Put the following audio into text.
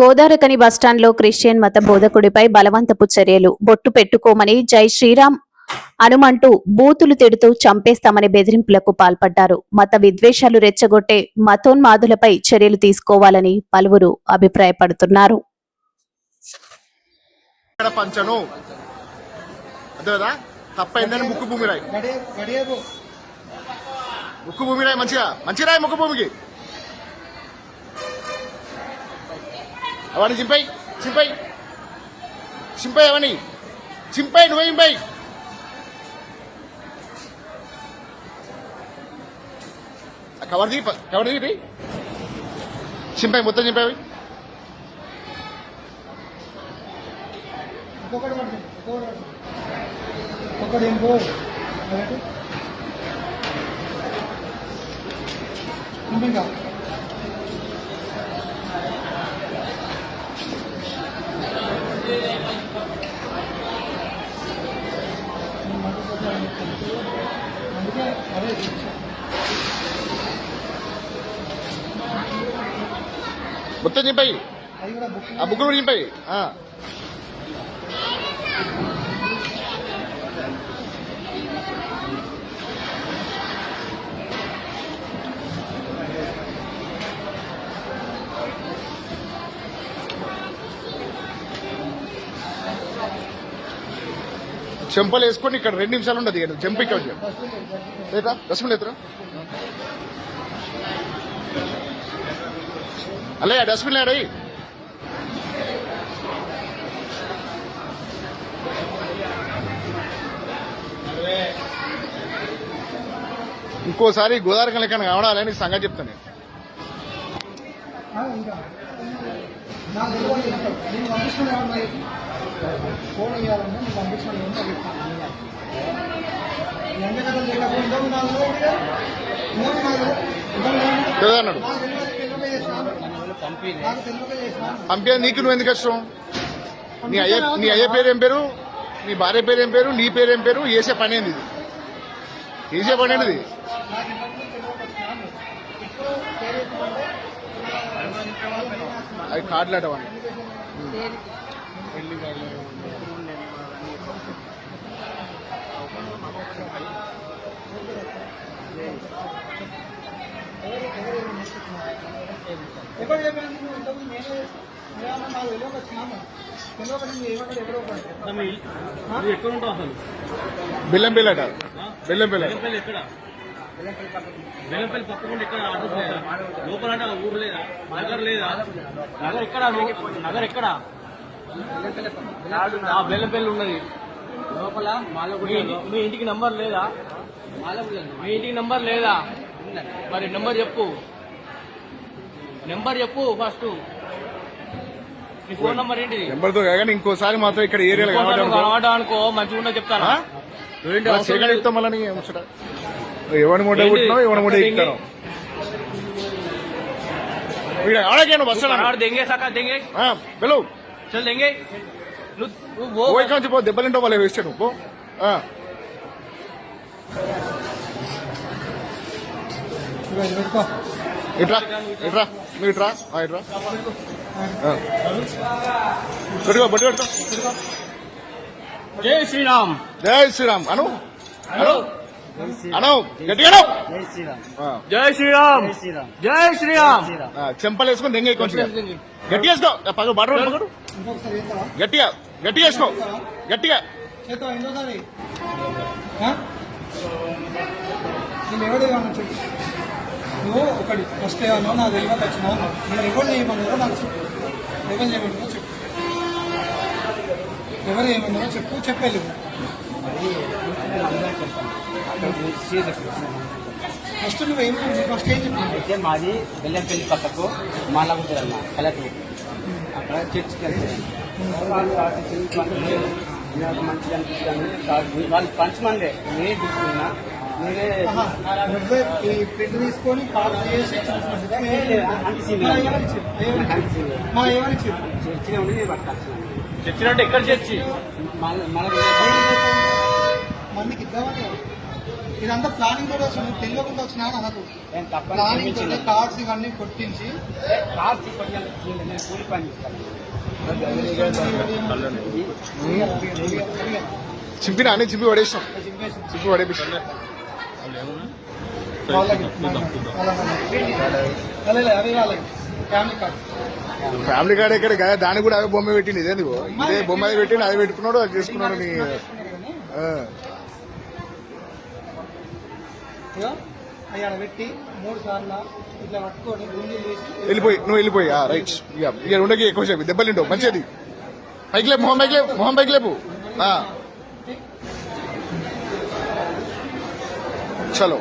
గోదారకని బస్టాండ్లో క్రిస్టియన్ మత బోధకుడిపై బలవంతపు చర్యలు. బొట్టు పెట్టుకోమని జై శ్రీరామ్ అనుమంటూ బూతులు తిడుతూ చంపేస్తామని బెదిరింపులకు పాల్పడ్డారు. మత విద్వేషాలు రెచ్చగొట్టే మతోన్మాదులపై చర్యలు తీసుకోవాలని పలువురు అభిప్రాయపడుతున్నారు. తప్పైందని ముక్కు భూమి రాయి. ముక్కు భూమి రాయి మంచిగా. మంచిగా రాయి ముక్కు భూమికి. అవన్నీ చింపై చింపై చింపై అవని చింపై నువ్వే చింపై ఆ కవర్ తీ కవర్ తీ చింపై మొత్తం చింపై అవి ఒక్కొక్కటి పడుతుంది ఒక్కొక్కటి పడుతుంది ఒక్కొక్కటి ఏం పో అదటి ఇంకా అందుకే అదే మొత్తం చింపై ఆ బుక్ కూడా చింపై చెంపలు వేసుకొని ఇక్కడ రెండు నిమిషాలు ఉండదు ఇక్కడ చెంప ఇక్కడ లేదా? డస్ట్బిన్ ఎత్తురా అల్లే డస్ట్బిన్ లేడీ ఇంకోసారి గోదావరి లెక్కన కావడాలని సంగతి చెప్తాను నేను. ఇంకా. నాకు. నేను ఫోన్ ఇవ్వాలన్నా నేను ఎంత లేకపోతే నాలుగు అన్నాడు. పంపే నువ్వు ఎందుకు కష్టం? నీ అయ్య నీ అయ్య పేరు ఏం పేరు? నీ భార్య పేరు ఏం పేరు? నీ పేరు ఏం పేరు? చేసే పని ఏంది ఇది? చేసే పని ఏంటిది నాకు ఇంతకుముందు తెలియక వచ్చినాను. ఇప్పుడు పేరు ఏంటంటే, అవి కార్డులాట వాడిని ఎక్కడ చెప్పినా నువ్వు ఇంతకుముందు నేనే నాకు అసలు బెల్లం బిల్లట బెల్లం ఎక్కడ? బెల్లంపల్లి పక్కకుండా ఎక్కడ అడ్రస్ లేదా? లోపల అంటే ఊరు లేదా? నగర్ లేదా? నగర్ ఎక్కడ? నగర్ ఎక్కడ? ఆ బెల్లంపల్లి ఉన్నది. లోపల మీ ఇంటి- మీ ఇంటికి నంబర్ లేదా? మీ ఇంటికి నంబర్ లేదా? మరి నెంబర్ చెప్పు. నెంబర్ చెప్పు ఫస్ట్. నీ ఫోన్ నంబర్ ఏంటిది? నెంబర్తో కానీ ఇంకోసారి మాత్రం ఇక్కడ ఏరియాలో కావడం అనుకో మంచిగా ఉన్నా చెప్తాను చెగడెక్తామని ముచ్చట ఎవరి మూట కుట్టినా ఎవరి మూట ఎక్కుతాను ఆడకేను బస్సు దెంగే సాకా దెంగే. పిలువు చల్ దెంగే. నువ్వు ఇక్కడ నుంచి పో? దెబ్బలింటో వాళ్ళే వేస్తాను పో. ఇట్రా ఇట్రా నువ్వు ఇట్రా. ఇట్రా. పెట్టుకో పట్టుకో. జై శ్రీరామ్. జై శ్రీరామ్. అను. అను. గట్టి గట్టిగా జై శ్రీరామ్. జై శ్రీరామ్. చెంపలు వేసుకొని దెంగ గట్టి వేసుకో. పగ బడరు పగడు గట్టిగా. గట్టిగా వేసుకో. గట్టిగా. నువ్వు ఒకటి. ఫస్ట్ ఏమన్నా నా తెలియక వచ్చినావు నేను ఎవరు ఏమన్నారో నాకు చెప్పు. ఎవరు ఏమన్నారో చెప్పు. ఎవరు చెప్పు. చెప్పలేదు ఫస్ట్ నువ్వు ఏం ఫస్ట్ ఏం అయితే మాది బెల్లంపల్లి పక్కకు మాలాగుంటుంది అన్న కలెక్టర్. అక్కడ చర్చికి వెళ్తాను మంచిగా అనిపిస్తుంది. ప్రార్థి- వాళ్ళు పంచమండే నేనే తీసుకున్నా నేనే నువ్వే ఈ తీసుకొని పాస్ చేసి? చర్చిలో ఉండి నేను పట్టుకొస్తున్నాను ఎక్కడ చర్చి? మన మన మందికి ఇద్దామని ఇదంతా ప్లానింగ్ కూడా వచ్చిన తెలియకుండా వచ్చినా నాకు ప్లానింగ్ తోటి కార్డ్స్ ఇవన్నీ కొట్టించి నేను కూలి పని చేస్తాను. చింపినా? అని చింపి పడేసాం చింపి పడేపిస్తాం అవి ఫ్యామిలీ కార్డ్ ఫ్యామిలీ కార్డ్ ఎక్కడ? కదా దానికి కూడా అదే బొమ్మ పెట్టింది ఇదే నువ్వు ఇదే బొమ్మ అది పెట్టింది అది పెట్టుకున్నాడు అది చేసుకున్నాడు నీ ఆడ పెట్టి మూడు సార్లు ఇట్లా పట్టుకొని గుంజీలు తీసి వెళ్ళిపోయి నువ్వు వెళ్ళిపోయి ఆ, రైట్ ఇక ఇక ఉండకి ఎక్కువ సేపు దెబ్బలింటావు మంచిది. పైకి లేపు మొహం పైకి లేపు మొహం పైకి లేపు. చాలు.